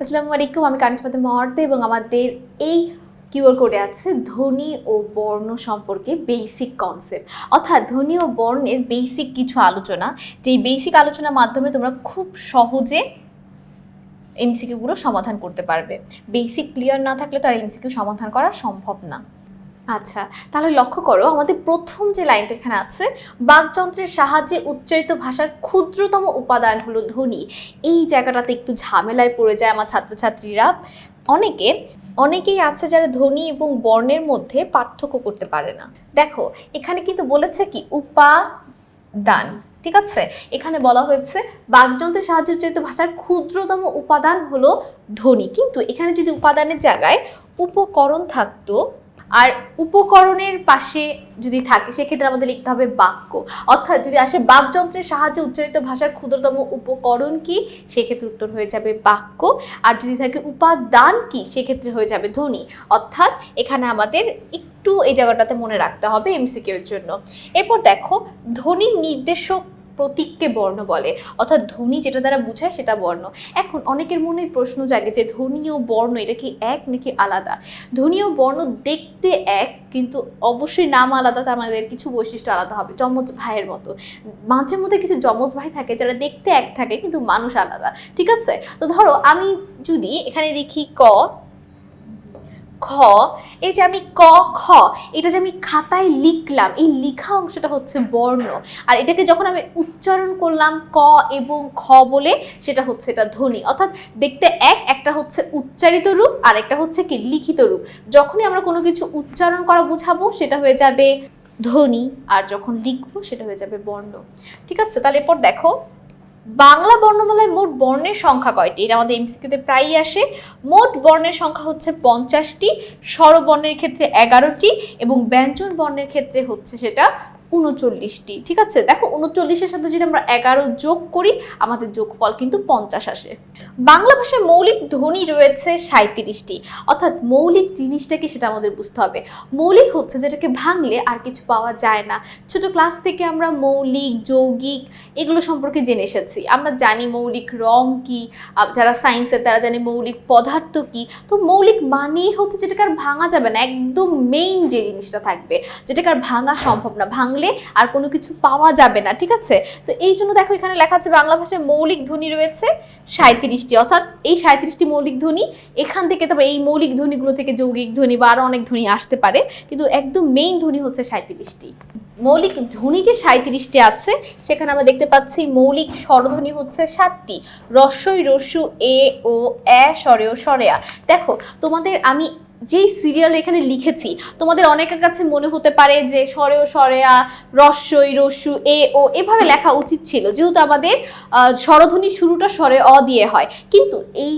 আসসালামু আলাইকুম আমি কানিস ফাতে মহার্তে এবং আমাদের এই কিউআর কোডে আছে ধ্বনি ও বর্ণ সম্পর্কে বেসিক কনসেপ্ট অর্থাৎ ধ্বনি ও বর্ণের বেসিক কিছু আলোচনা, যেই বেসিক আলোচনার মাধ্যমে তোমরা খুব সহজে এমসিকিউগুলো সমাধান করতে পারবে। বেসিক ক্লিয়ার না থাকলে তো আর এমসিকিউ সমাধান করা সম্ভব না। আচ্ছা তাহলে লক্ষ্য করো আমাদের প্রথম যে লাইনটা এখানে আছে, বাকযন্ত্রের সাহায্যে উচ্চারিত ভাষার ক্ষুদ্রতম উপাদান হলো ধ্বনি। এই জায়গাটাতে একটু ঝামেলায় পড়ে যায় আমার ছাত্রছাত্রীরা। অনেকে, অনেকেই আছে যারা ধ্বনি এবং বর্ণের মধ্যে পার্থক্য করতে পারে না। দেখো, এখানে কিন্তু বলেছে কি, উপাদান, ঠিক আছে? এখানে বলা হয়েছে, বাকযন্ত্রের সাহায্যে উচ্চারিত ভাষার ক্ষুদ্রতম উপাদান হলো ধ্বনি। কিন্তু এখানে যদি উপাদানের জায়গায় উপকরণ থাকতো আর উপকরণের পাশে যদি থাকে, সেক্ষেত্রে আমাদের লিখতে হবে বাক্য। অর্থাৎ যদি আসে বাকযন্ত্রের সাহায্যে উচ্চারিত ভাষার ক্ষুদ্রতম উপকরণ কি, সেক্ষেত্রে উত্তর হয়ে যাবে বাক্য। আর যদি থাকে উপাদান কি, সেক্ষেত্রে হয়ে যাবে ধ্বনি। অর্থাৎ এখানে আমাদের একটু এই জায়গাটাতে মনে রাখতে হবে এমসিকিউ এর জন্য। এরপর দেখো, ধ্বনির নির্দেশক প্রতীককে বর্ণ বলে। অর্থাৎ ধ্বনি যেটা দ্বারা বোঝায় সেটা বর্ণ। এখন অনেকের মনে প্রশ্ন জাগে যে ধ্বনি ও বর্ণ এটা কি এক নাকি আলাদা? ধ্বনি ও বর্ণ দেখতে এক, কিন্তু অবশ্যই নাম আলাদা, তার আমাদের কিছু বৈশিষ্ট্য আলাদা হবে। যমজ ভাইয়ের মতো। মাঝে মধ্যে কিছু যমজ ভাই থাকে যারা দেখতে এক থাকে, কিন্তু মানুষ আলাদা। ঠিক আছে? তো ধরো আমি যদি এখানে লিখি ক খ, এই যে আমি ক, খ, এটা যে আমি খাতায় লিখলাম, এই লিখা অংশটা হচ্ছে বর্ণ। আর এটাকে যখন আমি উচ্চারণ করলাম ক এবং খ বলে, সেটা হচ্ছে এটা ধ্বনি। অর্থাৎ দেখতে এক, একটা হচ্ছে উচ্চারিত রূপ, আর একটা হচ্ছে কি লিখিত রূপ। যখনই আমরা কোনো কিছু উচ্চারণ করা বুঝাবো, সেটা হয়ে যাবে ধ্বনি, আর যখন লিখব, সেটা হয়ে যাবে বর্ণ। ঠিক আছে? তাহলে এরপর দেখো বাংলা বর্ণমালায় মোট বর্ণের সংখ্যা কয়টি? এটা আমাদের এমসিকিউতে প্রায়ই আসে। মোট বর্ণের সংখ্যা হচ্ছে পঞ্চাশটি, স্বরবর্ণের ক্ষেত্রে এগারোটি এবং ব্যঞ্জন বর্ণের ক্ষেত্রে হচ্ছে সেটা উনচল্লিশটি ঠিক আছে? দেখো উনচল্লিশের সাথে যদি আমরা এগারো যোগ করি, আমাদের যোগফল কিন্তু পঞ্চাশ আসে। বাংলা ভাষায় মৌলিক ধ্বনি রয়েছে সাঁত্রিশটি অর্থাৎ মৌলিক জিনিসটা কি সেটা আমাদের বুঝতে হবে। মৌলিক হচ্ছে যেটাকে ভাঙলে আর কিছু পাওয়া যায় না। ছোট ক্লাস থেকে আমরা মৌলিক, যৌগিক এগুলো সম্পর্কে জেনে এসেছি। আমরা জানি মৌলিক রং কি যারা সায়েন্সের তারা জানে মৌলিক পদার্থ কি। তো মৌলিক মানেই হচ্ছে যেটাকে আর ভাঙা যাবে না। একদম মেইন যে জিনিসটা থাকবে, যেটাকে আর ভাঙা সম্ভব না। ভাঙলে আর কোনো কিছু পাওয়া যাবে না, ঠিক আছে? তো এই জন্য দেখো এখানে লেখা আছে বাংলা ভাষায় মৌলিক ধ্বনি রয়েছে সাঁত্রিশটি অর্থাৎ এই সাঁত্রিশটি মৌলিক ধ্বনি, এখান থেকে তারপর এই মৌলিক ধ্বনিগুলো থেকে যৌগিক ধ্বনি বা আরও অনেক ধ্বনি আসতে পারে, কিন্তু একদম মেইন ধ্বনি হচ্ছে সাঁত্রিশটি মৌলিক ধ্বনি যে সাঁত্রিশটি আছে, সেখানে আমরা দেখতে পাচ্ছি মৌলিক স্বরধ্বনি হচ্ছে সাতটি, রস্যই রস্যু, এ, ও এ স্বরে ও স্বরেয়া। দেখো, তোমাদের আমি যেই সিরিয়াল এখানে লিখেছি তোমাদের অনেকের কাছে মনে হতে পারে যে সরেও সরেয়া রস্যই রস্যু এ ও এভাবে লেখা উচিত ছিল। যেহেতু আমাদের আহ, স্বরধ্বনির শুরুটা স্বরে অ দিয়ে হয়। কিন্তু এই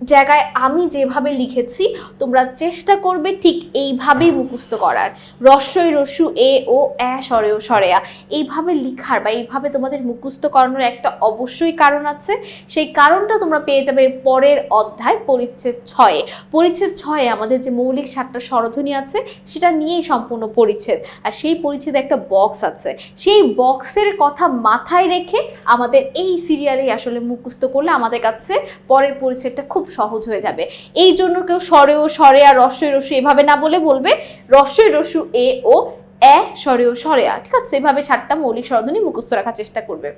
জায়গায় আমি যেভাবে লিখেছি, তোমরা চেষ্টা করবে ঠিক এইভাবেই মুখস্থ করার। রস্যই রস্যু, এ, ও এ স্বরেও স্বরেয়া এইভাবে লিখার বা এইভাবে তোমাদের মুখস্থ করানোর একটা অবশ্যই কারণ আছে। সেই কারণটা তোমরা পেয়ে যাবে পরের অধ্যায়, পরিচ্ছেদ ছয়ে। পরিচ্ছেদ ছয়ে আমাদের যে মৌলিক সাতটা স্বরধ্বনি আছে, সেটা নিয়েই সম্পূর্ণ পরিচ্ছেদ। আর সেই পরিচ্ছেদে একটা বক্স আছে। সেই বক্সের কথা মাথায় রেখে আমাদের এই সিরিয়ালেই আসলে মুখস্থ করলে আমাদের কাছে পরের পরিচ্ছেদটা খুব সহজ হয়ে যাবে। এই জন্য কেউ স্বরেও স্বরে আর রস্যই রস্যু এভাবে না বলে বলবে, রস্যই রস্যু এ ও এ স্বরেও আ। ঠিক আছে, এভাবে সাতটা মৌলিক স্বরধ্বনি মুখস্থ রাখার চেষ্টা করবে।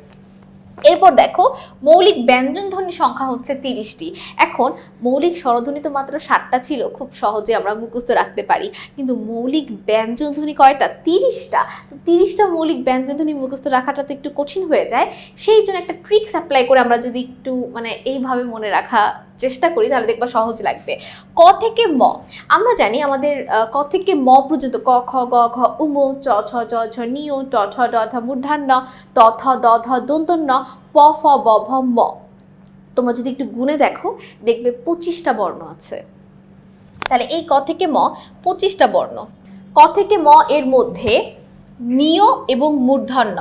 এরপর দেখো, মৌলিক ব্যঞ্জন ধ্বনি সংখ্যা হচ্ছে তিরিশটি। এখন মৌলিক স্বরধ্বনি তো মাত্র ষাটটা ছিল, খুব সহজে আমরা মুখস্থ রাখতে পারি। কিন্তু মৌলিক ব্যঞ্জন ধ্বনি কয়টা? তিরিশটা। তো তিরিশটা মৌলিক ব্যঞ্জন ধ্বনি মুখস্থ রাখাটা তো একটু কঠিন হয়ে যায়। সেই জন্য একটা ট্রিক্স অ্যাপ্লাই করে আমরা যদি একটু মানে এইভাবে মনে রাখা চেষ্টা করি, তাহলে দেখবা সহজ লাগবে। ক থেকে ম। আমরা জানি আমাদের ক থেকে ম পর্যন্ত ক, খ, গ, ঘ, উম চ, ছ জ ঝ নিয় ট, ঠ, ড ঢ মূর্ধান্য ত, থ, দ ধ দন্ত ন প ফ ব ভ ম। তোমরা যদি একটু গুণে দেখো, দেখবে পঁচিশটা বর্ণ আছে। তাহলে এই ক থেকে ম, পঁচিশটা বর্ণ। ক থেকে ম এর মধ্যে নিয় এবং মূর্ধন্য।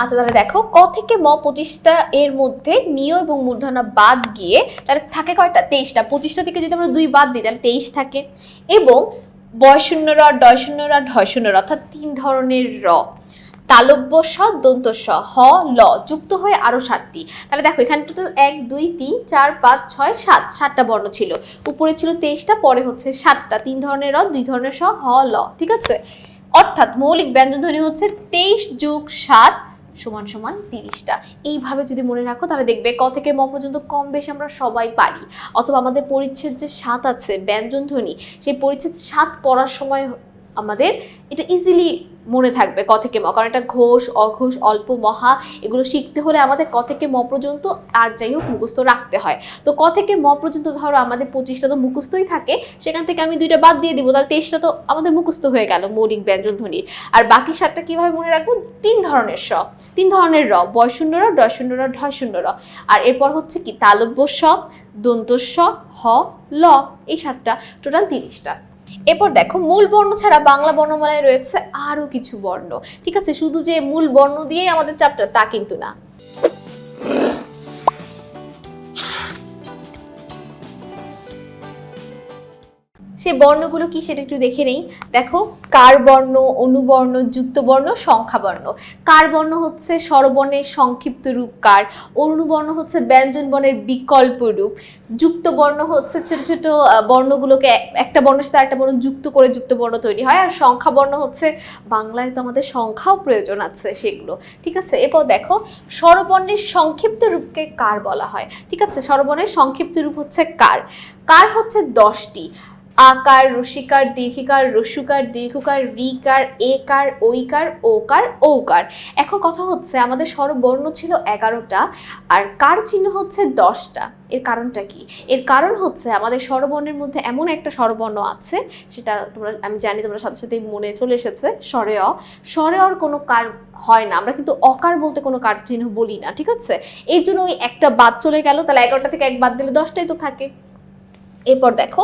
আচ্ছা তাহলে দেখো, ক থেকে ম পঁচিশটা এর মধ্যে নিয় এবং মূর্ধন্য বাদ গিয়ে, তাহলে থাকে কয়টা? তেইশটা। পঁচিশটা থেকে যদি আমরা দুই বাদ দিই, তাহলে তেইশ থাকে। এবং বয় শূন্য র ডয় শূন্য র ঢয় শূন্য র অর্থাৎ তিন ধরনের র। তালব্য স দন্ত স হ, ল যুক্ত হয়ে আরও সাতটি। তাহলে দেখো, এখানে টোটাল এক, দুই, তিন, চার, পাঁচ, ছয়, সাত, সাতটা বর্ণ ছিল। উপরে ছিল তেইশটা, পরে হচ্ছে সাতটা। তিন ধরনের র, দুই ধরনের স হ, ল। ঠিক আছে? অর্থাৎ মৌলিক ব্যঞ্জনধ্বনি হচ্ছে তেইশ যোগ সাত সমান সমান তিরিশটা। এইভাবে যদি মনে রাখো, তাহলে দেখবে ক থেকে ম পর্যন্ত কম বেশি আমরা সবাই পারি। অথবা আমাদের পরিচ্ছেদ যে সাত আছে ব্যঞ্জন ধ্বনি সেই পরিচ্ছেদ সাত পড়ার সময় আমাদের এটা ইজিলি মনে থাকবে ক থেকে ম, কারণ এটা ঘোষ, অঘোষ, অল্প, মহা, এগুলো শিখতে হলে আমাদের ক থেকে ম পর্যন্ত আর যাই হোক মুখস্থ রাখতে হয়। তো ক থেকে ম পর্যন্ত ধরো আমাদের পঁচিশটা তো মুখস্থই থাকে, সেখান থেকে আমি দুইটা বাদ দিয়ে দিব, তাহলে তেইশটা তো আমাদের মুখস্থ হয়ে গেল মৌলিক ব্যঞ্জন ধ্বনির। আর বাকি সাতটা কীভাবে মনে রাখব? তিন ধরনের স তিন ধরনের র, বয় শূন্য র, ডয় শূন্য র, ঢয় শূন্য র। আর এরপর হচ্ছে কি, তালব্য স দন্ত স হ, ল, এই সাতটা, টোটাল তিরিশটা। এরপর দেখো, মূল বর্ণ ছাড়া বাংলা বর্ণমালায় রয়েছে আরও কিছু বর্ণ। ঠিক আছে, শুধু যে মূল বর্ণ দিয়েই আমাদের চাপটা তা কিন্তু না। সে বর্ণগুলো কি সেটা একটু দেখে নেই। দেখো, কার বর্ণ, অনুবর্ণ, যুক্তবর্ণ, সংখ্যাবর্ণ। কার বর্ণ হচ্ছে স্বরবর্ণের সংক্ষিপ্ত রূপ কার? অনুবর্ণ হচ্ছে ব্যঞ্জন বর্ণের বিকল্প রূপ। যুক্ত বর্ণ হচ্ছে ছোট ছোট বর্ণগুলোকে একটা বর্ণের সাথে একটা বর্ণ যুক্ত করে যুক্ত বর্ণ তৈরি হয়। আর সংখ্যা বর্ণ হচ্ছে, বাংলায় তো আমাদের সংখ্যাও প্রয়োজন আছে সেগুলো। ঠিক আছে? এরপর দেখো, স্বরবর্ণের সংক্ষিপ্ত রূপকে কার বলা হয়? ঠিক আছে? স্বরবর্ণের সংক্ষিপ্ত রূপ হচ্ছে কার। কার হচ্ছে দশটি। আকার, রসিকার, দীর্ঘিকার, রসুকার, দীর্ঘকার, রিকার, একার, ঐকার, ওকার, ঔকার। এখন কথা হচ্ছে, আমাদের স্বরবর্ণ ছিল এগারোটা, আর কার চিহ্ন হচ্ছে দশটা? এর কারণটা কি? এর কারণ হচ্ছে, আমাদের স্বরবর্ণের মধ্যে এমন একটা স্বরবর্ণ আছে, সেটা তোমরা, আমি জানি তোমরা সাথে সাথেই মনে চলে এসেছে স্বরে অ স্বরে অর কোনো কার হয় না, আমরা কিন্তু অকার বলতে কোনো কার চিহ্ন বলি না, ঠিক আছে? এই জন্য ওই একটা বাদ চলে গেল, তাহলে এগারোটা থেকে এক বাদ দিলে দশটাই তো থাকে। এরপর দেখো,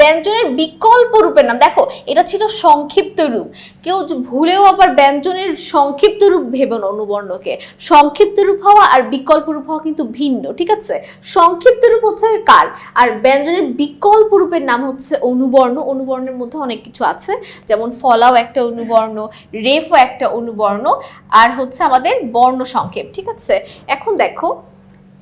ব্যঞ্জনের বিকল্প রূপের নাম, দেখো, এটা ছিল সংক্ষিপ্ত রূপ। কেউ ভুলেও আবার ব্যঞ্জনের সংক্ষিপ্ত রূপ ভেবে না অনুবর্ণকে। সংক্ষিপ্ত রূপ হওয়া আর বিকল্প রূপ হওয়া কিন্তু ভিন্ন, ঠিক আছে? সংক্ষিপ্ত রূপ হচ্ছে কার? আর ব্যঞ্জনের বিকল্প রূপের নাম হচ্ছে অনুবর্ণ। অনুবর্ণের মধ্যে অনেক কিছু আছে, যেমন ফলাও একটা অনুবর্ণ, রেফও একটা অনুবর্ণ, আর হচ্ছে আমাদের বর্ণ সংক্ষেপ, ঠিক আছে? এখন দেখো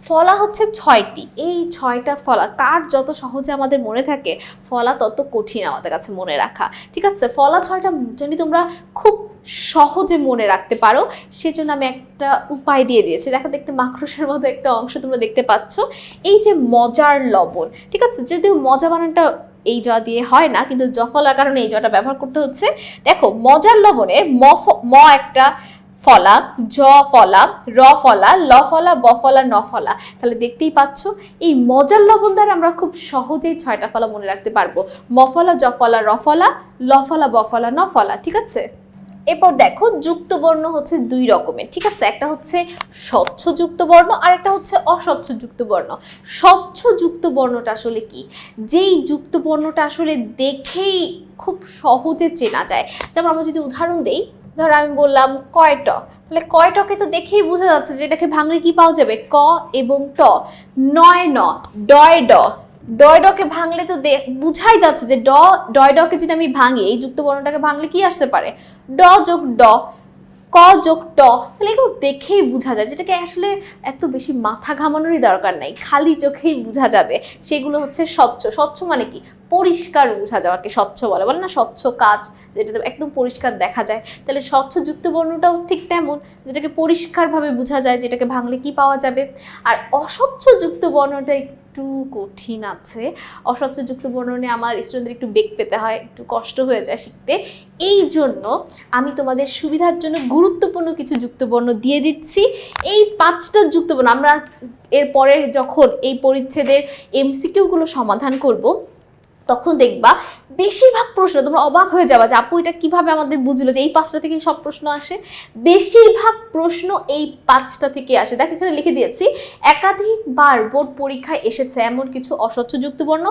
ফলা হচ্ছে ছয়টি। এই ছয়টা ফলা, কার যত সহজে আমাদের মনে থাকে, ফলা তত কঠিন আমাদের কাছে মনে রাখা। ঠিক আছে? ফলা ছয়টা যদি তোমরা খুব সহজে মনে রাখতে পারো, সেজন্য আমি একটা উপায় দিয়ে দিয়েছি। দেখো, দেখতে মাকড়সের মতো একটা অংশ তোমরা দেখতে পাচ্ছ। এই যে মজার লবণ, ঠিক আছে? যদিও মজা বানানটা এই জ দিয়ে হয় না, কিন্তু জফলার কারণে এই জটা ব্যবহার করতে হচ্ছে। দেখো, মজার লবণে ম ফ- ম একটা ফলা, জ ফলা, র ফলা, ল ফলা, ব ফলা, ন ফলা। তাহলে দেখতেই পাচ্ছ, এই মজার লবণ দ্বারা আমরা খুব সহজেই ছয়টা ফলা মনে রাখতে পারব। ম ফলা, জ ফলা, র ফলা, ল ফলা, ব ফলা, ন ফলা, ঠিক আছে? এরপর দেখো যুক্ত বর্ণ হচ্ছে দুই রকমের, ঠিক আছে? একটা হচ্ছে স্বচ্ছ যুক্ত বর্ণ আর একটা হচ্ছে অস্বচ্ছ যুক্ত বর্ণ স্বচ্ছ যুক্ত বর্ণটা আসলে কি? যেই যুক্ত বর্ণটা আসলে দেখেই খুব সহজে চেনা যায়। যেমন আমরা যদি উদাহরণ দেই ধর আমি বললাম কয়ট তাহলে কয়টকে তো দেখেই বোঝা যাচ্ছে যে এটাকে ভাঙলে কি পাওয়া যাবে? ক এবং ট। নয় ন, ডয় ড। ডয় ডকে ভাঙলে তো বুঝাই যাচ্ছে যে ড, ডয় ডকে যদি আমি ভাঙি, এই যুক্ত বর্ণটাকে ভাঙলে কি আসতে পারে? ড যোগ ড, ক যোগ ট। তাহলে এগুলো দেখেই বোঝা যায়, যেটাকে আসলে এত বেশি মাথা ঘামানোরই দরকার নাই, খালি চোখেই বোঝা যাবে। সেগুলো হচ্ছে স্বচ্ছ। স্বচ্ছ মানে কি? পরিষ্কার বোঝা যাওয়াকে স্বচ্ছ বলে। বলে না স্বচ্ছ কাজ যেটাতে একদম পরিষ্কার দেখা যায়। তাহলে স্বচ্ছ যুক্ত বর্ণটাও ঠিক তেমন যেটাকে পরিষ্কারভাবে বোঝা যায় যেটাকে ভাঙলে কি পাওয়া যাবে। আর অস্বচ্ছ যুক্ত বর্ণটা একটু কঠিন আছে। অস্বচ্ছ যুক্ত বর্ণনে আমার স্টুডেন্টদের একটু বেগ পেতে হয়, একটু কষ্ট হয়ে যায় শিখতে। এই জন্য আমি তোমাদের সুবিধার জন্য গুরুত্বপূর্ণ কিছু যুক্তবর্ণ দিয়ে দিচ্ছি। এই পাঁচটা যুক্তবর্ণ আমরা এরপরে যখন এই পরিচ্ছেদের এমসিকিউগুলো সমাধান করব তখন দেখবা বেশিরভাগ প্রশ্ন তোমরা অবাক হয়ে যাবা যে, আপু, এটা কীভাবে আমাদের বুঝলো যে এই পাঁচটা থেকে সব প্রশ্ন আসে? বেশিরভাগ প্রশ্ন এই পাঁচটা থেকে আসে। দেখো, এখানে লিখে দিয়েছি, একাধিকবার বোর্ড পরীক্ষায় এসেছে এমন কিছু অস্বচ্ছ যুক্তবর্ণ,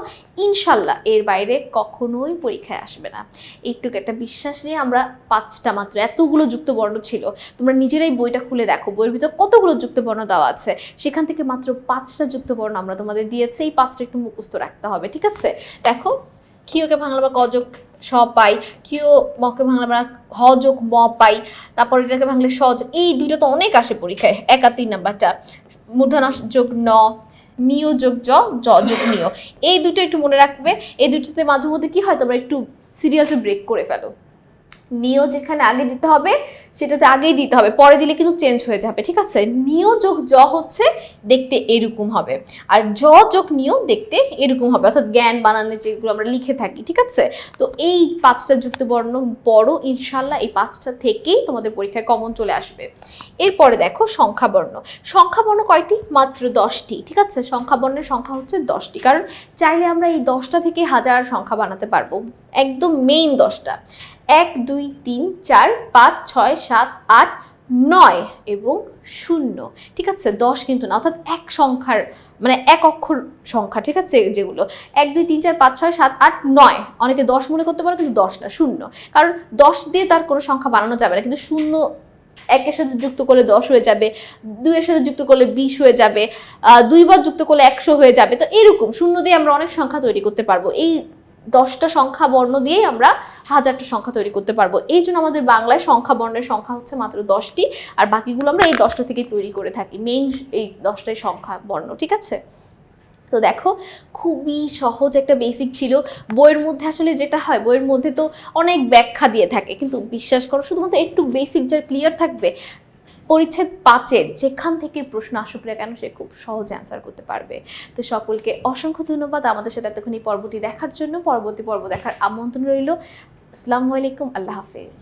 ইনশাল্লাহ এর বাইরে কখনোই পরীক্ষায় আসবে না। এইটুকু একটা বিশ্বাস নিয়ে আমরা পাঁচটা মাত্র এতগুলো যুক্তবর্ণ ছিল, তোমরা নিজেরাই বইটা খুলে দেখো। বইয়ের ভিতর কতগুলো যুক্তবর্ণ দেওয়া আছে? সেখান থেকে মাত্র পাঁচটা যুক্তবর্ণ আমরা তোমাদের দিয়েছি, এই পাঁচটা একটু মুখস্থ রাখতে হবে, ঠিক আছে? দেখো ক্ষিয়কে ভাঙলে বা কযোগ স পাই কিও মকে ভাঙলে বা হ যোগ ম পাই, তারপর এটাকে ভাঙলে সজ, এই দুইটা তো অনেক আসে পরীক্ষায়, এক আর তিন নাম্বারটা। মূর্ধনা যোগ ন, নিয় যোগ জ জ যোগ নিয়। এই দুটো একটু মনে রাখবে, এই দুটোতে মাঝে মধ্যে কি হয়, তোমরা একটু সিরিয়ালটা ব্রেক করে ফেলো। নিয় যেখানে আগে দিতে হবে, সেটাতে আগেই দিতে হবে। পরে দিলে কিন্তু চেঞ্জ হয়ে যাবে, ঠিক আছে? নিয় যোগ জ হচ্ছে দেখতে এরকম হবে। আর জ যোগ নিয় দেখতে এরকম হবে। অর্থাৎ জ্ঞান, বানানে যেগুলো আমরা লিখে থাকি, ঠিক আছে? তো এই পাঁচটা যুক্ত বর্ণ বড় ইনশাল্লাহ এই পাঁচটা থেকেই তোমাদের পরীক্ষায় কমন চলে আসবে। এরপরে দেখো সংখ্যাবর্ণ। সংখ্যাবর্ণ কয়টি? মাত্র দশটি, ঠিক আছে? সংখ্যাবর্ণের সংখ্যা হচ্ছে দশটি। কারণ চাইলে আমরা এই দশটা থেকে হাজার সংখ্যা বানাতে পারব। একদম মেইন দশটা। এক, দুই, তিন, চার, পাঁচ, ছয়, সাত, আট, নয় এবং শূন্য। ঠিক আছে? দশ কিন্তু না, অর্থাৎ এক সংখ্যার মানে এক অক্ষর সংখ্যা, ঠিক আছে? যেগুলো। এক, দুই, তিন, চার, পাঁচ, ছয়, সাত, আট, নয়। অনেকে দশ মনে করতে পারো, কিন্তু দশ না, শূন্য। কারণ দশ দিয়ে তার কোনো সংখ্যা বানানো যাবে না, কিন্তু শূন্য একের সাথে যুক্ত করলে দশ হয়ে যাবে, দুইয়ের সাথে যুক্ত করলে বিশ হয়ে যাবে দুইবার যুক্ত করলে একশো হয়ে যাবে। তো এরকম, শূন্য দিয়ে আমরা অনেক সংখ্যা তৈরি করতে পারব। এই দশটা সংখ্যা বর্ণ দিয়েই আমরা হাজারটা সংখ্যা তৈরি করতে পারব। এই জন্য আমাদের বাংলায় সংখ্যা বর্ণের সংখ্যা হচ্ছে মাত্র দশটি, আর বাকিগুলো আমরা এই দশটা থেকে তৈরি করে থাকি। মেইন এই দশটাই সংখ্যা বর্ণ, ঠিক আছে? তো দেখো, খুবই সহজ একটা বেসিক ছিল। বইয়ের মধ্যে আসলে যেটা হয়, বইয়ের মধ্যে তো অনেক ব্যাখ্যা দিয়ে থাকে। কিন্তু বিশ্বাস করো, শুধুমাত্র একটু বেসিক যার ক্লিয়ার থাকবে পরিচ্ছেদ পাঁচের যেখান থেকে প্রশ্ন আসুক না কেন, সে খুব সহজে অ্যান্সার করতে পারবে। তো সকলকে অসংখ্য ধন্যবাদ আমাদের সাথে এতক্ষণ এই পর্বটি দেখার জন্য। পরবর্তী পর্ব দেখার আমন্ত্রণ রইল। আসসালামু আলাইকুম, আল্লাহ হাফেজ।